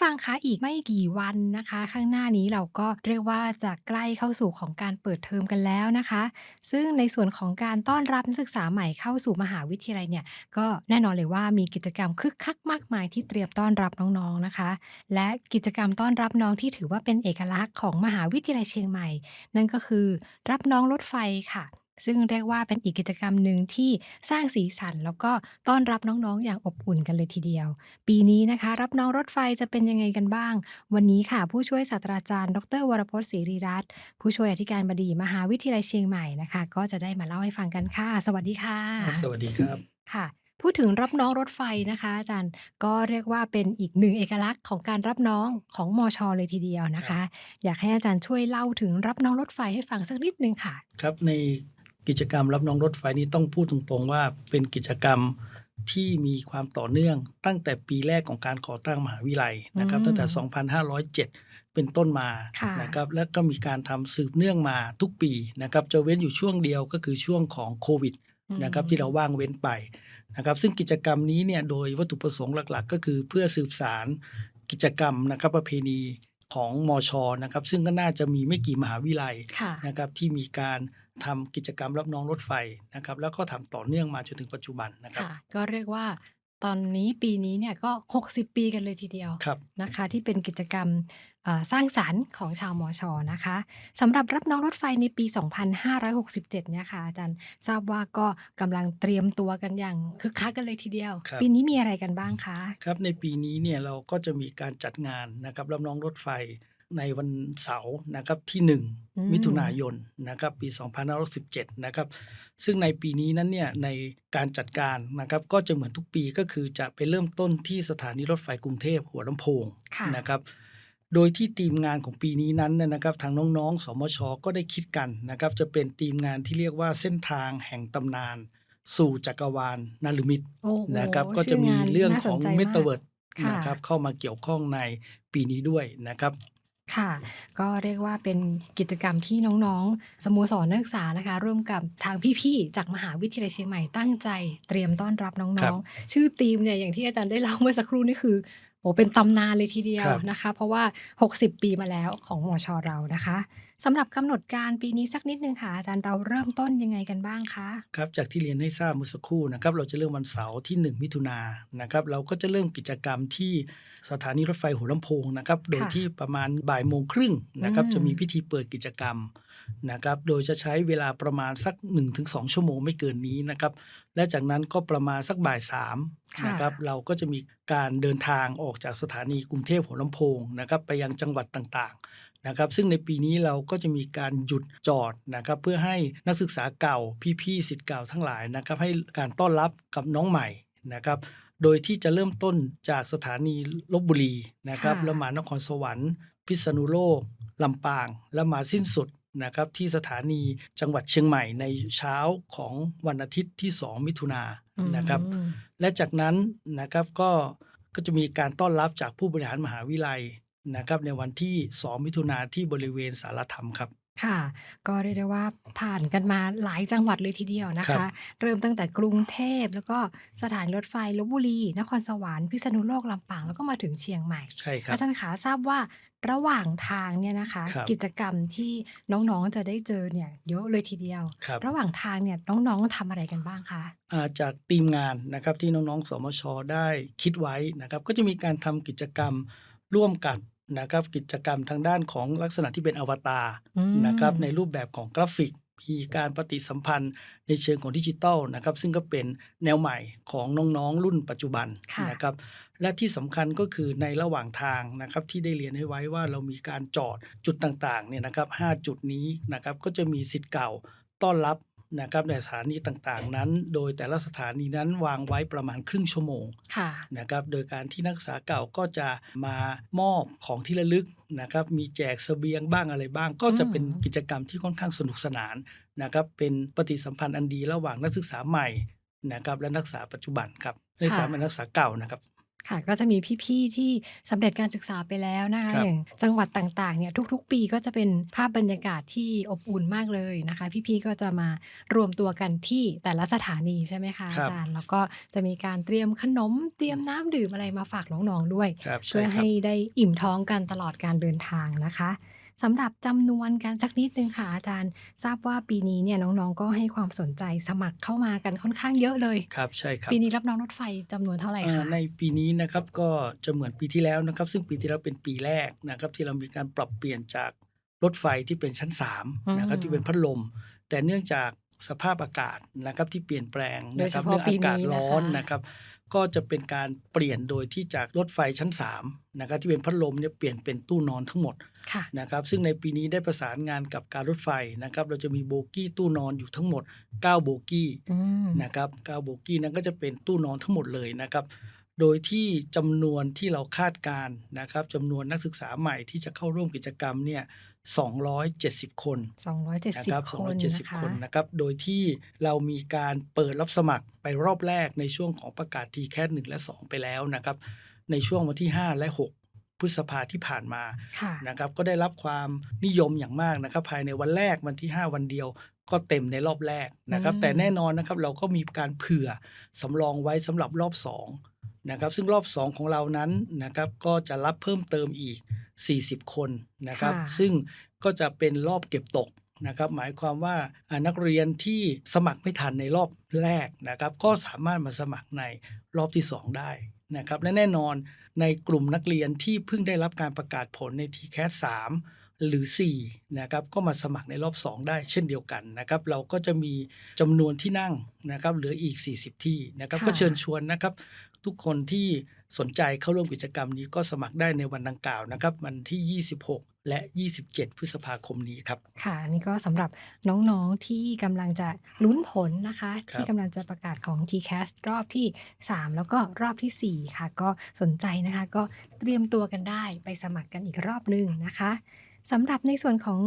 ฟังคะอีกไม่กี่วันนะคะ ข้างหน้านี้เราก็เรียกว่าจะใกล้เข้าสู่ของการเปิดเทอมกันแล้วนะคะ ซึ่งในส่วนของการต้อนรับนักศึกษาใหม่เข้าสู่มหาวิทยาลัยเนี่ยก็แน่นอนเลยว่ามีกิจกรรมคึกคักมากมายที่เตรียมต้อนรับน้องๆนะคะ และกิจกรรมต้อนรับน้องที่ถือว่าเป็นเอกลักษณ์ของมหาวิทยาลัยเชียงใหม่ นั่นก็คือรับน้องรถไฟค่ะ ซึ่งเรียกว่าเป็นอีกกิจกรรมหนึ่งที่สร้างสีสัน แล้วก็ต้อนรับน้องๆ อย่างอบอุ่นกันเลยทีเดียว ปีนี้นะคะ รับน้องรถไฟจะเป็นยังไงกันบ้าง วันนี้ค่ะ ผู้ช่วยศาสตราจารย์ ดร วรพจน์ศรีริรัตน์ผู้ช่วยอธิการบดีมหาวิทยาลัยเชียงใหม่นะคะ ก็จะได้มาเล่าให้ฟังกันค่ะ สวัสดีค่ะครับสวัสดีครับค่ะพูดถึงรับน้องรถไฟนะคะอาจารย์ก็เรียกว่าเป็นอีกหนึ่งเอกลักษณ์ของการรับน้องของมชเลยทีเดียวนะคะ อยากให้อาจารย์ช่วยเล่าถึงรับน้องรถไฟให้ฟังสักนิดนึงค่ะ ครับใน กิจกรรมรับน้องรถไฟนี้ต้องพูดตรงๆว่าเป็นกิจกรรมที่มีความต่อเนื่องตั้งแต่ปีแรกของการก่อตั้งมหาวิทยาลัยนะครับอืมตั้งแต่ 2507 เป็นต้นมาค่ะนะครับแล้วก็มีการทำสืบเนื่องมาทุกปีนะครับจะเว้นอยู่ช่วงเดียวก็คือช่วงของโควิดนะครับที่เราว่างเว้นไปนะครับซึ่งกิจกรรมนี้เนี่ยโดยวัตถุประสงค์หลักๆ ก็คือเพื่อสืบสารกิจกรรมนะครับประเพณีของมชนะครับซึ่งก็น่าจะมีไม่กี่มหาวิทยาลัยค่ะนะครับที่มีการ ทำกิจกรรมรับน้องรถไฟนะครับ แล้วก็ทำต่อเนื่องมาจนถึงปัจจุบันนะครับค่ะก็เรียกว่าตอนนี้ปีนี้เนี่ยก็ 60 ปีกันเลยทีเดียวครับนะคะ ที่เป็นกิจกรรมเอ่อสร้างสรรค์ของชาวมชนะคะสำหรับรับน้องรถไฟในปี 2567 เนี่ยค่ะอาจารย์ทราบว่าก็กำลังเตรียมตัวกันอย่างคึกคักกันเลยทีเดียวครับปีนี้มีอะไรกันบ้างคะ ครับในปีนี้เนี่ยเราก็จะมีการจัดงานนะครับรับน้องรถไฟ ในวันเสาร์นะครับที่อืม1มิถุนายนนะครับปี2517นะครับซึ่งในปีนี้นั้นเนี่ยในการจัดการนะครับก็จะเหมือนทุกปีก็คือจะไปเริ่มต้นที่สถานีรถไฟกรุงเทพหัวลำโพงค่ะนะครับโดยที่ทีมงานของปีนี้นั้นเนยนะครับ ทางน้องๆ สมช ก็ได้คิดกันนะครับ จะเป็นทีมงานที่เรียกว่าเส้นทางแห่งตำนาน สู่จักรวาลนารุมิตรโอ้โหนะครับ ก็ชื่จะมีงานเรื่องน่าขสองนใจเมมากตาเวิร์ดค่ะนะครับเข้ามาเกี่ยวข้องในปีนี้ด้วยนะครับ ค่ะ ก็เรียกว่าเป็นกิจกรรมที่น้องๆ สโมสรนักศึกษานะคะ ร่วมกับทางพี่ๆ จากมหาวิทยาลัยเชียงใหม่ตั้งใจ เตรียมต้อนรับน้ครัองบๆชื่อทีมเนี่ยอย่างที่อาจารย์ได้เล่าเมื่อสักครู่นี่คือ โอ้เป็นตำนานเลยทีเดียวครับนะคะ เพราะว่า 60 ปีมาแล้วของมชเรานะคะสำหรับกำหนดการปีนี้สักนิดนึงค่ะอาจารย์เราเริ่มต้นยังไงกันบ้างคะครับจากที่เรียนให้ทราบเมื่อสักครู่นะครับเราจะเริ่มวันเสาร์ที่ 1 มิถุนายนนะครับเราก็จะเริ่มกิจกรรมที่สถานีรถไฟหัวลำโพงนะครับโดยที่ประมาณบ่ายโมงครึ่งนะครับอืมจะมีพิธีเปิดกิจกรรมนะครับโดยจะใช้เวลาประมาณสัก 1-2 ชั่วโมงไม่เกินนี้นะครับ และจากนั้นก็ประมาณสักบ่ายสามค่ะนะครับเราก็จะมีการเดินทางออกจากสถานีกรุงเทพหัวลำโพงนะครับไปยังจังหวัดต่างๆนะครับซึ่งในปีนี้เราก็จะมีการหยุดจอดนะครับเพื่อให้นักศึกษาเก่าพี่ๆสิทธิ์เก่าทั้งหลายนะครับให้การต้อนรับกับน้องใหม่นะครับโดยที่จะเริ่มต้นจากสถานีลบบุรีนะครับค่ะแล้วมานครสวรรค์ พิษณุโลกลำปาง แล้วมาสิ้นสุด นะครับที่สถานีจังหวัดเชียงใหม่ในเช้าของวันอาทิตย์ที่ 2 มิถุนายนนะครับอืมและจากนั้นนะครับก็ก็จะมีการต้อนรับจากผู้บริหารมหาวิทยาลัยนะครับในวันที่ 2 มิถุนาที่บริเวณสารธรรมครับ ค่ะ ก็เรียกได้ว่าผ่านกันมาหลายจังหวัดเลยทีเดียวนะครัคะ บ เริ่มตั้งแต่กรุงเทพ แล้วก็สถานีรถไฟลบบุรี นครสวรรค์พิษณุโลกลำปาง แล้วก็มาถึงเชียงใหม่ ใช่ครับอาจารย์ขาทราบว่าระหว่างทางเนี่ยนะคะ ครับ กิจกรรมที่น้องๆจะได้เจอเนี่ยเยอะเลยทีเดียว ครับ ระหว่างทางเนี่ยน้องๆทำอะไรกันบ้างคะ อ่าจากทีมงานนะครับที่น้องๆ สมช ได้คิดไว้นะครับ ก็จะมีการทำกิจกรรมร่วมกัน นะครับกิจกรรมทางด้านของลักษณะที่เป็นอวตารอืมนะครับในรูปแบบของกราฟิกมีการปฏิสัมพันธ์ในเชิงของดิจิทัลนะครับซึ่งก็เป็นแนวใหม่ของน้องๆ รุ่นปัจจุบันค่ะนะครับและที่สำคัญก็คือในระหว่างทางนะครับที่ได้เรียนให้ไว้ว่าเรามีการจอดจุดต่างๆเนี่ยนะครับ5จุดนี้นะครับก็จะมีสิทธิ์เก่าต้อนรับ นะครับในสถานีต่างๆ นั้น โดยแต่ละสถานีนั้นวางไว้ประมาณครึ่งชั่วโมงค่ะนะครับโดยการที่นักศึกษาเก่าก็จะมามอบของที่ระลึกนะครับมีแจกเสบียงบ้างอะไรบ้าง ก็จะเป็นอืมกิจกรรมที่ค่อนข้างสนุกสนานนะครับเป็นปฏิสัมพันธ์อันดีระหว่างนักศึกษาใหม่นะครับและนักศึกษาปัจจุบันครับนักศึกษาใหม่นักศึกษาเก่านะครับ ค่ะ ก็จะมีพี่ ๆ ที่สำเร็จการศึกษาไปแล้วนะคะ ครับอย่างจังหวัดต่าง ๆ เนี่ย ทุก ๆ ปีก็จะเป็นภาพบรรยากาศที่อบอุ่นมากเลยนะคะ พี่ ๆ ก็จะมารวมตัวกันที่แต่ละสถานีใช่ไหมคะคอารับ จารย์?แล้วก็จะมีการเตรียมขนม เตรียมน้ำดื่มอะไรมาฝากน้อง ๆ ด้วย ครับ ใชเพื่่อคใหรั้บ ได้อิ่มท้องกันตลอดการเดินทางนะคะ สำหรับจำนวนกันสักนิดหนึ่งค่ะอาจารย์ ทราบว่าปีนี้เนี่ยน้องๆ ก็ให้ความสนใจสมัครเข้ามากันค่อนข้างเยอะเลย ครับใช่ครัปีบนี้รับน้องรถไฟจำนวนเท่าไรอ่าคะ?ในปีนี้นะครับก็จะเหมือนปีที่แล้วนะครับ ซึ่งปีที่แล้วเป็นปีแรกนะครับที่เรามีการปรับเปลี่ยนจากรถไฟที่เป็นชั้นอื3นะครับที่เป็นมพัดลม แต่เนื่องจากสภาพอากาศนะครับที่เปลี่ยนแปลงโดยนะคเฉรับพาะเรื่องปีอากาศนี้นะร้อคะนนะครับ ก็จะเป็นการเปลี่ยนโดยที่จากรถไฟชั้น3นะครับที่เป็นพัดลมเนี่ยเปลี่ยนเป็นตู้นอนทั้งหมดค่ะนะครับซึ่งในปีนี้ได้ประสานงานกับการรถไฟนะครับเราจะมีโบกี้ตู้นอนอยู่ทั้งหมด 9 โบกี้อืมนะครับ9โบกี้นั้นก็จะเป็นตู้นอนทั้งหมดเลยนะครับโดยที่จำนวนที่เราคาดการณ์นะครับจำนวนนักศึกษาใหม่ที่จะเข้าร่วมกิจกรรมเนี่ย 270 คนนะครั270คนนะ270คะคนนะครับ โดยที่เรามีการเปิดรับสมัครไปรอบแรกในช่วงของประกาศ TCAS 1และ 2 ไปแล้วนะครับ ในช่วงวันที่ 5 และ 6 พฤษภาที่ผ่านมาค่ะนะครับ ก็ได้รับความนิยมอย่างมากนะครับ ภายในวันแรกวันที่ 5 วันเดียวก็เต็มในรอบแรกอืนะครับ แต่แน่มนอนนะครับเราก็มีการเผื่อสำรองไว้สำหรับรอบ 2 นะครับซึ่งรอบ 2 ของเรานั้นนะครับก็จะรับเพิ่มเติมอีก 40 คนนะคค่รับะซึ่งก็จะเป็นรอบเก็บตกนะครับหมายความว่าอ่านักเรียนที่สมัครไม่ทันในรอบแรกนะครับก็สามารถมาสมัครในรอบที่ 2 ได้นะครับและแน่นอนในกลุ่มนักเรียนที่เพิ่งได้รับการประกาศผลใน TCAS 3หรือ4นะครับก็มาสมัครในรอบ 2 ได้เช่นเดียวกันนะครับเราก็จะมีจำนวนที่นั่งนะครับเหลืออีก 40 ที่นะครับค่ก็เชิญะชวนนะครับ ทุกคนที่สนใจเข้าร่วมกิจกรรมนี้ก็สมัครได้ในวันดังกล่าวนะครับ วันที่ 26 และ 27 พฤษภาคมนี้ครับ ค่ะอันนี้ก็สำหรับน้องๆที่กำลังจะลุ้นผลนะคะคทรี่ับกำลังจะประกาศของ TCAS รอบที่ 3 แล้วก็รอบทีสี่ 4 ค่ะ ก็สนใจนะคะ ก็เตรียมตัวกันได้ไปสมัครกันอีกรอบหนึ่งนะคะ สำหรับในส่วนของ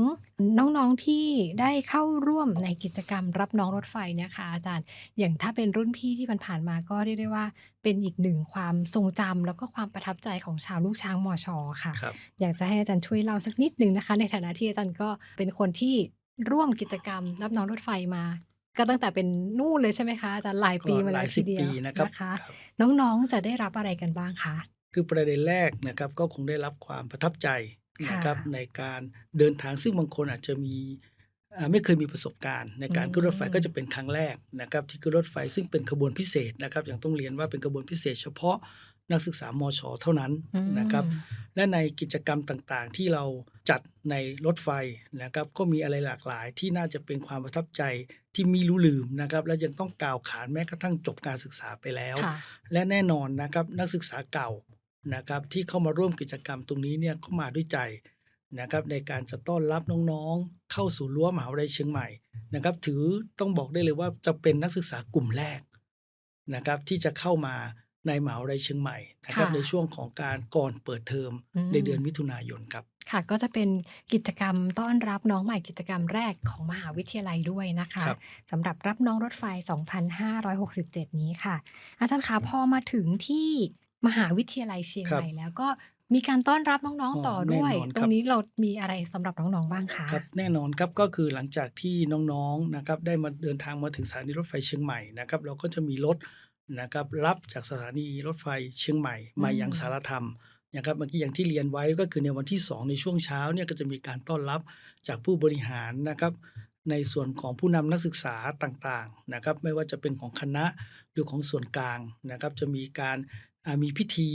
น้องๆที่ได้เข้าร่วมในกิจกรรมรับน้องรถไฟเนี่ยค่ะอาจารย์อย่างถ้าเป็นรุ่นพี่ที่ผ่านๆมาก็เรียกได้ว่า เป็นอีกหนึ่งความทรงจำแล้วก็ความประทับใจของชาวลูกช้างมช.ค่ะครับอยากจะให้อาจารย์ช่วยเล่าสักนิดหนึ่งนะคะ ในฐานะที่อาจารย์ก็เป็นคนที่ร่วมกิจกรรม รับน้องรถไฟมา ก็ตั้งแต่เป็นนู่นเลยใช่ไหมคะอาจารย์?หลายก็ปีมาหแล้ลาวยทีสิบเดียปีวนะครับนะคะครับน้องๆจะได้รับอะไรกันบ้างคะ?คือประเด็นแรกนะครับก็คงได้รับความประทับใจค นะ่ะครับในการเดินทางซึ่งบางคนอาจจะมีอ่าไม่เคยมีประสบการณ์ในอืการขึ้นรถไฟก็จะมเป็นครั้งแรกนะครับที่ขึ้นรถไฟซึ่งเป็นขบวนพิเศษนะครับอย่างต้องเรียนว่าเป็นขบวนพิเศษ เฉพาะนักศึกษามช.เท่านั้นอืนะครับมและในกิจกรรมต่างๆ ที่เราจัดในรถไฟนะครับก็มีอะไรหลากหลายที่น่าจะเป็นความประทับใจที่มิรู้ลืมนะครับและยังต้องกล่าวขานแม้กระทั่งจบการศึกษาไปแล้วค่ะและแน่นอนนะครับนักศึกษาเก่า นะครับที่เข้ามาร่วมกิจกรรมตรงนี้เนี่ยก็มาด้วยใจนะครับในการจะต้อนรับน้องๆ เข้าสู่รั้วมหาวิทยาลัยเชียงใหม่นะครับถือต้องบอกได้เลยว่าจะเป็นนักศึกษากลุ่มแรกนะครับที่จะเข้ามาในมหาวิทยาลัยเชียงใหม่นะคค่รับในะช่วงของการก่อนเปิดเทอมอืในเดือนมมิถุนายนครับค่ะก็จะเป็นกิจกรรมต้อนรับน้องใหม่กิจกรรมแรกของมหาวิทยาลัยด้วยนะคะครับสำหรับรับน้องรถไฟ 2567 นี้ค่ะ อาจารย์คะพอมาถึงที่ มหาวิทยาลัยเชียงครัใหบม่แล้วก็มีการต้อนรับน้องอ๋อๆต่อแน่ด้วยนอนตรครังบนี้เรามีอะไรสำหรับน้องๆบ้างคะ?ครับแน่นอนครับก็คือหลังจากที่น้องๆนะครับได้มาเดินทางมาถึงสถานีรถไฟเชียงใหม่นะครับเราก็จะมีรถนะครับรับจากสถานีรถไฟเชียงใหม่อืมายังสารมธรรมนะครับเมื่อกี้อย่างที่เรียนไว้ก็คือในวันที่ 2 ในช่วงเช้าเนี่ยก็จะมีการต้อนรับจากผู้บริหารนะครับในส่วนของผู้นำนักศึกษาต่างๆนะครับไม่ว่าจะเป็นของคณะหรือของส่วนกลางนะครับจะมีการอ่า มีพิธี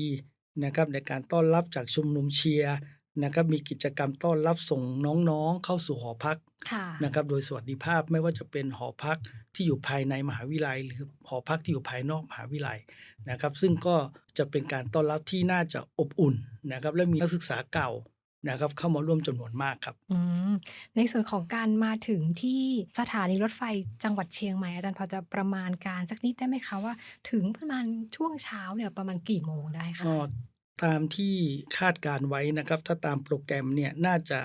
นะครับในการต้อนรับจากชมรมเชียร์นะครับมีกิจกรรมต้อนรับส่งน้องๆ เข้าสู่หอพักค่ะนะครับโดยสวัสดิภาพไม่ว่าจะเป็นหอพักที่อยู่ภายในมหาวิทยาลัย หรือหอพักที่อยู่ภายนอกมหาวิทยาลัยนะครับ ซึ่งก็จะเป็นการต้อนรับที่น่าจะอบอุ่นนะครับและมีนักศึกษาเก่า นะครับเข้ามาร่วมจำนวนมากครับอืมในส่วนของการมาถึงที่สถานีรถไฟจังหวัดเชียงใหม่อาจารย์พอจะประมาณการสักนิดได้ไหมคะว่า ถึงประมาณช่วงเช้าเนี่ยประมาณกี่โมงได้ก็คะ?ตามที่คาดการณ์ไว้นะครับ ถ้าตามโปรแกรมเนี่ยน่าจะ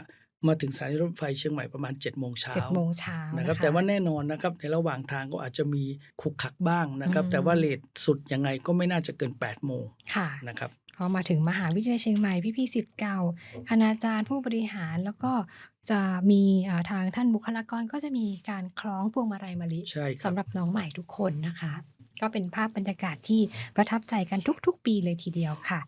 มาถึงสถานีรถไฟเชียงใหม่ประมาณ7โมงเช้า7โมงเช้านะนะครับคะแต่ว่าแน่นอนนะครับในระหว่างทางก็อาจจะมีขลุกขลักบ้างนะครับอืมแต่ว่าเลทสุดยังไงก็ไม่น่าจะเกิน8โมงค่ะนะครับ พอมาถึงมหาวิทยาลัยเชียงใหม่พี่ๆศิษย์เก่าคณาจารย์ผู้บริหารแล้วก็จะมีอ่าทางท่านบุคลากรก็จะมีการคล้องพวงมาลัยมะลิใช่ครัสำหรับน้องใหม่ทุกคนนะคะ ก็เป็นภาพบรรยากาศที่ประทับใจกันทุกๆ ปีเลยทีเดียวค่ะ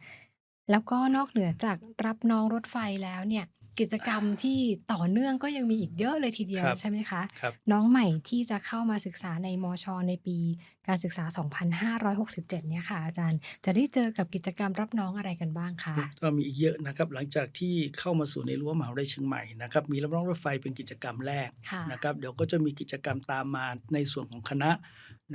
แล้วก็นอกเหนือจากรับน้องรถไฟแล้วเนี่ย กิจกรรมที่ต่อเนื่องก็ยังมีอีกเยอะเลยทีเดียวครับใช่ไหมคะครับน้องใหม่ที่จะเข้ามาศึกษาในมช ในปีการศึกษา 2567 เนี่ยค่ะ อาจารย์จะได้เจอกับกิจกรรมรับน้องอะไรกันบ้างคะก็มีอีกเยอะนะครับ หลังจากที่เข้ามาสู่ในรั้วมหาวิทยาลัยเชียงใหม่นะครับมีรับน้องรถไฟเป็นกิจกรรมแรกค่ะนะครับเดี๋ยวก็จะมีกิจกรรมตามมาในส่วนของคณะ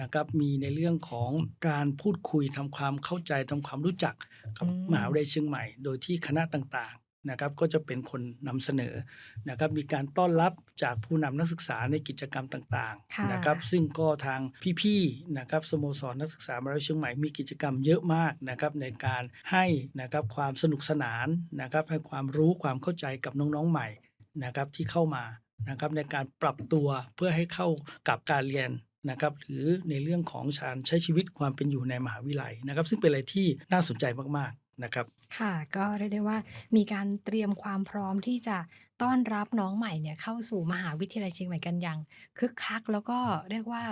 นะครับมีในเรื่องของการพูดคุยทำความเข้าใจทำความรู้จักกับอืมมหาวิทยาลัยเชียงใหม่ โดยที่คณะต่างๆ นะครับก็จะเป็นคนนำเสนอนะครับมีการต้อนรับจากผู้นำนักศึกษาในกิจกรรมต่างค่ะๆนะครับซึ่งก็ทางพี่ๆนะครับสโมสรนักศึกษามหาวิทยาลัยเชียงใหม่มีกิจกรรมเยอะมากนะครับในการให้นะครับความสนุกสนานนะครับให้ความรู้ความเข้าใจกับน้องๆใหม่นะครับที่เข้ามานะครับในการปรับตัวเพื่อให้เข้ากับการเรียนนะครับหรือในเรื่องของการใช้ชีวิตความเป็นอยู่ในมหาวิทยาลัยนะครับ ซึ่งเป็นอะไรที่น่าสนใจมากๆ นะครับ ค่ะก็เรียกได้ว่ามีการเตรียมความพร้อมที่จะต้อนรับน้องใหม่เนี่ยเข้าสู่มหาวิทยาลัยเชียงใหม่กันอย่างคึกคัก แล้วก็เรียกว่า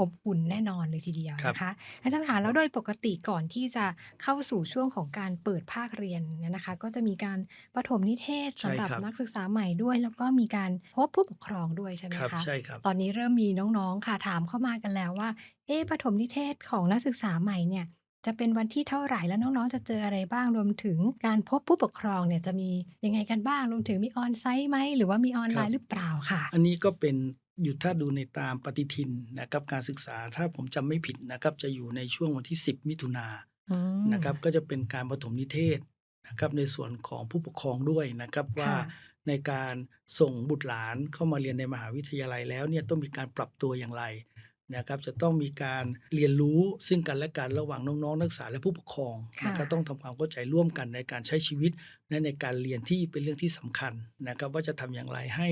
อบอุ่นแน่นอนเลยทีเดียวครับนะคะอาจารย์คะแล้วโดยปกติก่อนที่จะเข้าสู่ช่วงของการเปิดภาคเรียนเนี่ยนะคะ ก็จะมีการประถมนิเทศใช่สำหรับครับนักศึกษาใหม่ด้วย แล้วก็มีการพบผู้ปกครองด้วยใช่ไหมครับคะใช่ครับตอนนี้เริ่มมีน้องๆค่ะถามเข้ามากันแล้วว่าเอ๊ะปฐมนิเทศของนักศึกษาใหม่เนี่ย จะเป็นวันที่เท่าไหร่แล้วน้อง ๆ จะเจออะไรบ้าง รวมถึงการพบผู้ปกครองเนี่ยจะมียังไงกันบ้าง รวมถึงมีออนไซต์ไหม หรือว่ามีออนไลครัน์บหรือเปล่าค่ะ อันนี้ก็เป็นอยู่ถ้าดูในตามปฏิทินนะครับการศึกษาถ้าผมจำไม่ผิดนะครับจะอยู่ในช่วงวันที่ 10 มิถุนาอืมนะครับก็จะเป็นการปฐมนิเทศนะครับในส่วนของผู้ปกครองด้วยนะครับว่าค่ะในการส่งบุตรหลานเข้ามาเรียนในมหาวิทยาลัยแล้วเนี่ยต้องมีการปรับตัวอย่างไร นะครับจะต้องมีการเรียนรู้ซึ่งกันและกันระหว่างน้องๆ นักศึกษาและผู้ปกครองค่ะนะครับต้องทำความเข้าใจร่วมกันในการใช้ชีวิตและในการเรียนที่เป็นเรื่องที่สำคัญนะครับว่าจะทำอย่างไรให้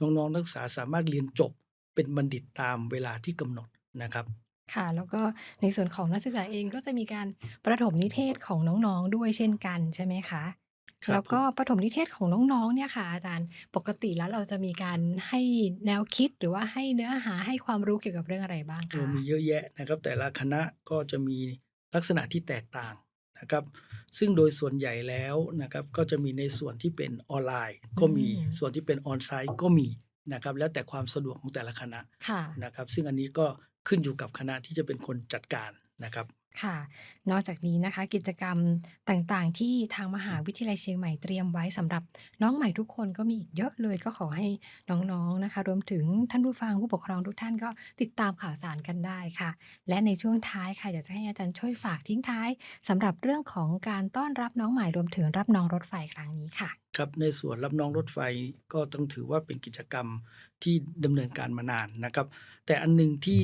น้องๆ นักศึกษาสามารถเรียนจบเป็นบัณฑิตตามเวลาที่กำหนดนะครับค่ะแล้วก็ในส่วนของนักศึกษาเองก็จะมีการประถมนิเทศของน้องๆด้วยเช่นกันใช่ไหมคะ ครับแล้วก็ประถมนิเทศของน้องๆเนี่ยค่ะอาจารย์ ปกติแล้วเราจะมีการให้แนวคิดหรือว่าให้เนื้อหาให้ความรู้เกี่ยวกับเรื่องอะไรบ้างเออคะมีเยอะแยะนะครับ แต่ละคณะก็จะมีลักษณะที่แตกต่างนะครับ ซึ่งโดยส่วนใหญ่แล้วนะครับ ก็จะมีในส่วนที่เป็นออนไลน์ก็มีอืมส่วนที่เป็นออนไซต์ก็มีนะครับ แล้วแต่ความสะดวกของแต่ละคณะค่ะ นะครับ ซึ่งอันนี้ก็ขึ้นอยู่กับคณะที่จะเป็นคนจัดการนะครับ ค่ะ นอกจากนี้นะคะ กิจกรรมต่างๆ ที่ทางมหาวิทยาลัยเชียงใหม่เตรียมไว้สำหรับน้องใหม่ทุกคนก็มีอีกเยอะเลยก็ขอให้น้องๆนะคะ รวมถึงท่านผู้ฟังผู้ปกครองทุกท่านก็ติดตามข่าวสารกันได้ค่ะ และในช่วงท้ายค่ะอยากจะให้อาจารย์ช่วยฝากทิ้งท้ายสำหรับเรื่องของการต้อนรับน้องใหม่รวมถึงรับน้องรถไฟครั้งนี้ค่ะครับในส่วนรับน้องรถไฟก็ต้องถือว่าเป็นกิจกรรมที่ดำเนินการมานานนะครับ แต่อันหนึงที่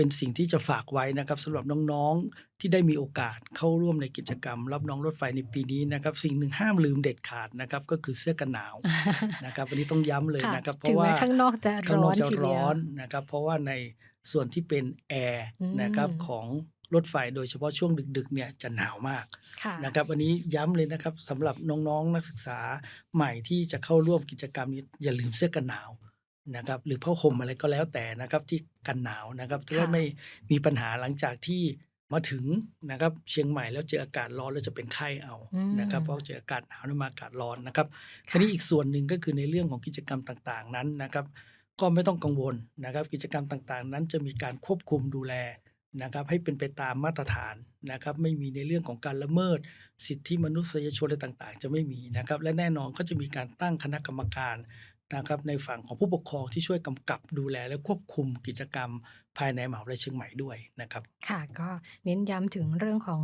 เป็นสิ่งที่จะฝากไว้นะครับสำหรับน้องๆที่ได้มีโอกาสเข้าร่วมในกิจกรรม รับน้องรถไฟในปีนี้นะครับ สิ่งหนึ่งห้ามลืมเด็ดขาดนะครับก็คือเสื้อกันหนาวนะครับอันนี้ต้องย้ำเลยค่ะนะครับ เพถึงราะแม้ว่าข้างนอกจะข้างนร้ออกนจะทีเดีร้ยอวนนะครับ เพราะว่าในส่วนที่เป็นแอร์อืมนะครับของรถไฟโดยเฉพาะช่วงดึกๆเนี่ยจะหนาวมากค่ะนะครับอันนี้ย้ำเลยนะครับสำหรับน้องๆนักศึกษาใหม่ที่จะเข้าร่วมกิจกรรมนี้อย่าลืมเสื้อกันหนาว นะครับหรือผ้าห่มอะไรก็แล้วแต่นะครับที่กันหนาวนะครับจะได้ค่ะไม่มีปัญหาหลังจากที่มาถึงนะครับเชียงใหม่แล้วเจออากาศร้อนแล้วจะเป็นไข้เอาอืมนะครับเพราะเจออากาศหนาวแล้วมาอากาศร้อนนะครับค่ะทีนี้อีกส่วนหนึ่งก็คือในเรื่องของกิจกรรมต่างๆนั้นนะครับ ก็ไม่ต้องกังวลนะครับ กิจกรรมต่างๆ นั้นจะมีการควบคุมดูแลนะครับให้เป็นไปตามมาตรฐานนะครับ ไม่มีในเรื่องของการละเมิด สิทธิมนุษยชนอะไรต่างๆ จะไม่มีนะครับ และแน่นอนก็จะมีการตั้งคณะกรรมการ นะครับในฝั่งของผู้ปกครองที่ช่วยกำกับดูแลและควบคุมกิจกรรมภายในมหาวิทยาลัยเชียงใหม่ด้วยนะครับ ค่ะก็เน้นย้ำถึงเรื่องของ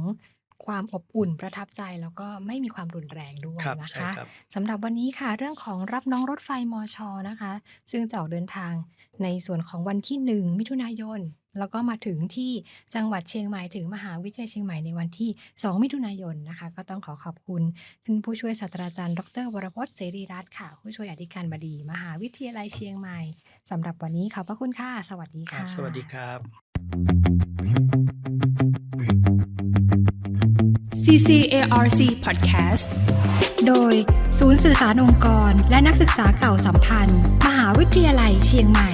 ความอบอุ่นประทับใจแล้วก็ไม่มีความรุนแรงด้วยครับนะใช่คะครับสำหรับวันนี้ค่ะเรื่องของรับน้องรถไฟมชนะคะ ซึ่งจะออกเดินทางในส่วนของวันที่ 1 มิถุนายน แล้วก็มาถึงที่จังหวัดเชียงใหม่ถึงมหาวิทยาลัยเชียงใหม่ในวันที่ 2 มิถุนายนนะคะ ก็ต้องขอขอบคุณท่านผู้ช่วยศาสตราจารย์ ดรวรพจน์เสรีรัตน์ค่ะ ผู้ช่วยอธิการบดี มหาวิทยาลัยเชียงใหม่สำหรับวันนี้ขอบพระคุณค่ะ สวัสดีครัค่ะบสวัสดีครับ CCARC Podcast โดยศูนย์สื่อสารองค์กร และนักศึกษาเก่าสัมพันธ์ มหาวิทยาลัยเชียงใหม่